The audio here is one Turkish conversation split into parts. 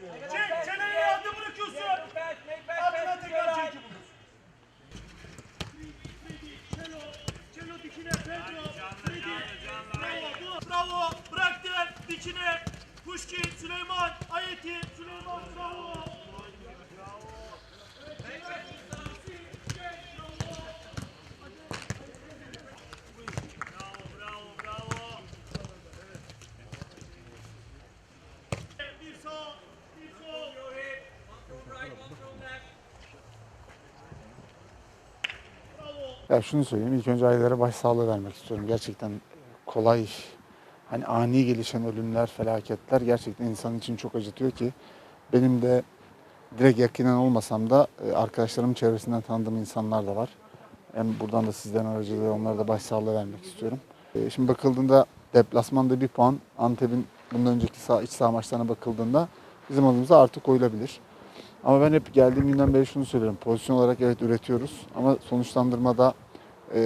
Çek, çeneye yardım bırakıyorsun. Ardından tekrar çeki bulur. Çelo dikine, Pedro. Bravo, bravo, bıraktı, dikine. Kuşkin, Süleyman, Ayeti, Süleyman. Bravo, bravo, bravo. Bir sağ, bir sol. Bravo. Ya şunu söyleyeyim, ilk önce ailelere başsağlığı vermek istiyorum. Gerçekten kolay, hani ani gelişen ölümler, felaketler gerçekten insan için çok acıtıyor ki benim de direkt yakinen olmasam da e, arkadaşlarımın çevresinden tanıdığım insanlar da var. Hem buradan da sizden aracılığıyla onlara da başsağlığı vermek istiyorum. E, Şimdi bakıldığında deplasmanda bir puan, Antep'in bundan önceki sağ, iç saha maçlarına bakıldığında bizim adımıza artı koyulabilir. Ama ben hep geldiğim günden beri şunu söylüyorum. Pozisyon olarak evet üretiyoruz ama sonuçlandırmada e,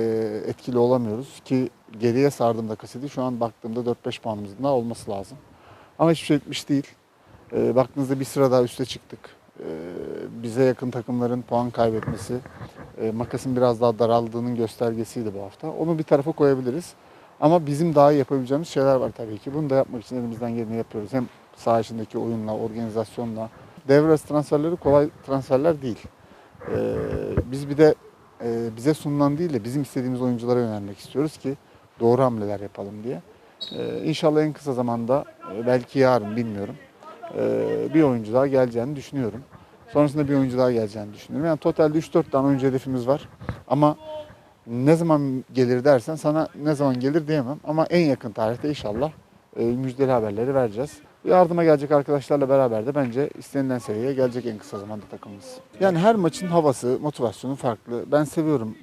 etkili olamıyoruz ki geriye sardığımda kaseti şu an baktığımda 4-5 puanımızın daha olması lazım. Ama hiçbir şey etmiş değil. E, baktığınızda bir sıra daha üste çıktık. E, bize yakın takımların puan kaybetmesi, e, makasın biraz daha daraldığının göstergesiydi bu hafta. Onu bir tarafa koyabiliriz. Ama bizim daha yapabileceğimiz şeyler var tabii ki. Bunu da yapmak için elimizden geleni yapıyoruz. Hem saha içindeki oyunla, organizasyonla. Devre transferleri kolay transferler değil. Ee, biz bir de e, bize sunulan değil de bizim istediğimiz oyunculara yönelmek istiyoruz ki doğru hamleler yapalım diye. Ee, inşallah en kısa zamanda, e, belki yarın bilmiyorum, e, bir oyuncu daha geleceğini düşünüyorum. Sonrasında bir oyuncu daha geleceğini düşünüyorum. Yani totalde 3-4 tane oyuncu hedefimiz var. Ama ne zaman gelir dersen sana ne zaman gelir diyemem. Ama en yakın tarihte inşallah e, müjdeli haberleri vereceğiz. Yardıma gelecek arkadaşlarla beraber de bence istenilen seviyeye gelecek en kısa zamanda takımımız. Yani her maçın havası, motivasyonu farklı. Ben seviyorum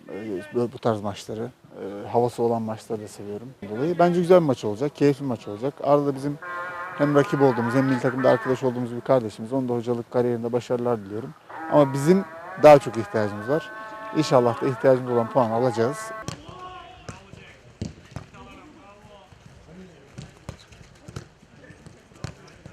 e, bu tarz maçları. E, Havası olan maçları da seviyorum. Dolayı bence güzel bir maç olacak, keyifli bir maç olacak. Arada da bizim hem rakip olduğumuz hem milli takımda arkadaş olduğumuz bir kardeşimiz. Onun da hocalık kariyerinde başarılar diliyorum. Ama bizim daha çok ihtiyacımız var. İnşallah da ihtiyacımız olan puan alacağız.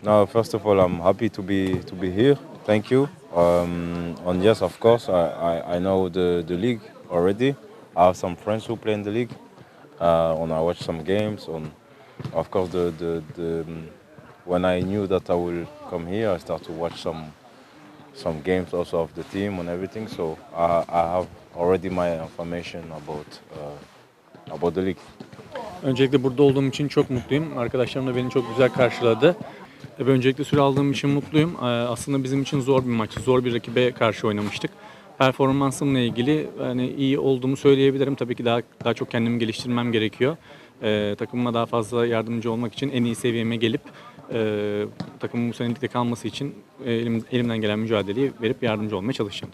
No, first of all, I'm happy to be to be here. Thank you. Um, and yes, of course, I, I, I know the, the league already. I have some friends who play in the league, uh, and I watch some games. And of course, the, the, the um, when I knew that I will come here, I start to watch some some games also of the team and everything. So I, I have already my information about uh, about the league. Öncelikle burada olduğum için çok mutluyum. Arkadaşlarım da beni çok güzel karşıladı. Tabii öncelikle süre aldığım için mutluyum. Ee, Aslında bizim için zor bir maç, zor bir rakibe karşı oynamıştık. Performansımla ilgili yani iyi olduğumu söyleyebilirim. Tabii ki daha daha çok kendimi geliştirmem gerekiyor. Ee, takımıma daha fazla yardımcı olmak için en iyi seviyeme gelip e, takımın bu senelikte kalması için e, elim, elimden gelen mücadeleyi verip yardımcı olmaya çalışacağım.